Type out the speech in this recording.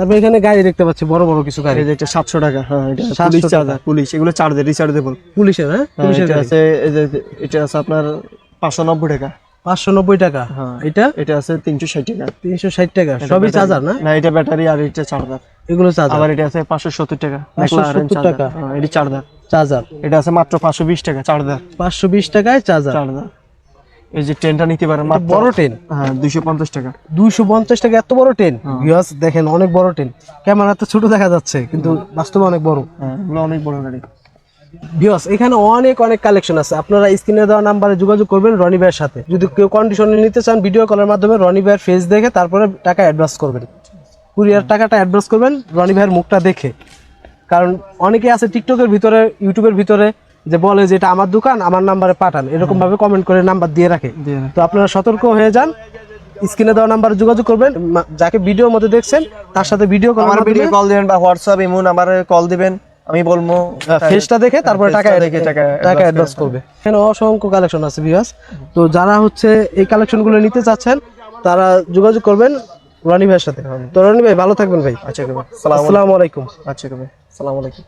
তারপর এখানে গাড়ি দেখতে পাচ্ছি বড় বড় কিছু গাড়ি। এটা সাতশো টাকা হ্যাঁ এটা পুলিশ চার্জার পুলিশ এগুলো চার্জার রিচার্জেবল পুলিশের হ্যাঁ? পুলিশের এটা আছে এটা আছে আপনার পাঁচশো নব্বই টাকা। পাঁচশো নব্বই টাকা। হ্যাঁ। এটা? এটা আছে তিনশো ষাট টাকা। তিনশো ষাট টাকা। সবই চার্জার না? না এটা ব্যাটারি আর এটা চার্জার এগুলো চার্জার আবার এটা আছে পাঁচশো সত্তর টাকা। 570 টাকা। হ্যাঁ, এটা চার্জার চার্জার এটা আছে মাত্র পাঁচশো বিশ টাকা চার্জার পাঁচশো বিশ টাকায় চার্জার চার্জার এই যে ট্রেনটা নিতে পারেন বড় ট্রেন হ্যাঁ দুইশো পঞ্চাশ টাকা। দুইশো পঞ্চাশ টাকা এত বড় ট্রেন ভিউয়ার্স দেখেন অনেক বড় ট্রেন ক্যামেরাতে ছোট দেখা যাচ্ছে কিন্তু বাস্তবে অনেক বড়। হ্যাঁ অনেক বড় গাড়ি। ভিউয়ার্স এখানে অনেক অনেক কালেকশন আছে। আপনারা স্ক্রিনে দেওয়া নাম্বারে যোগাযোগ করবেন রনি ভাইয়ের সাথে। যদি কেউ কন্ডিশনে নিতে চান ভিডিও কলের মাধ্যমে রনি ভাইয়ের ফেস দেখে তারপরে টাকা অ্যাডভান্স করবেন। কুরিয়ার টাকাটা অ্যাডভান্স করবেন রনি ভাইয়ের মুখটা দেখে। কারণ অনেকে আছে টিকটকের ভিতরে ইউটিউবের ভিতরে যে বলে যে এটা আমার দোকান আমার নাম্বারে পাঠান। এরকম ভাবে কমেন্ট করে নাম্বার দিয়ে রাখে। তো আপনারা সতর্ক হয়ে যান স্ক্রিনে দেওয়া নাম্বারে যোগাযোগ করবেন। যাকে ভিডিওর মধ্যে দেখছেন তার সাথে ভিডিও কল আমার ভিডিও কল দিবেন। বা হোয়াটসঅ্যাপ ইমুন আমার কল দিবেন। আমি বলব ফেসটা দেখে তারপরে টাকা দেখে টাকা টাকা অ্যাডভান্স করবে। এখানে অসংখ্য কালেকশন আছে ভিউয়ার্স তো যারা হচ্ছে এই কালেকশনগুলো নিতে চাচ্ছেন তারা যোগাযোগ করবেন রনি ভাইয়ের সাথে। তো রনি ভাই ভালো থাকবেন ভাই। আচ্ছা আসসালামু আলাইকুম। আচ্ছা কবে সালাম আলাইকুম।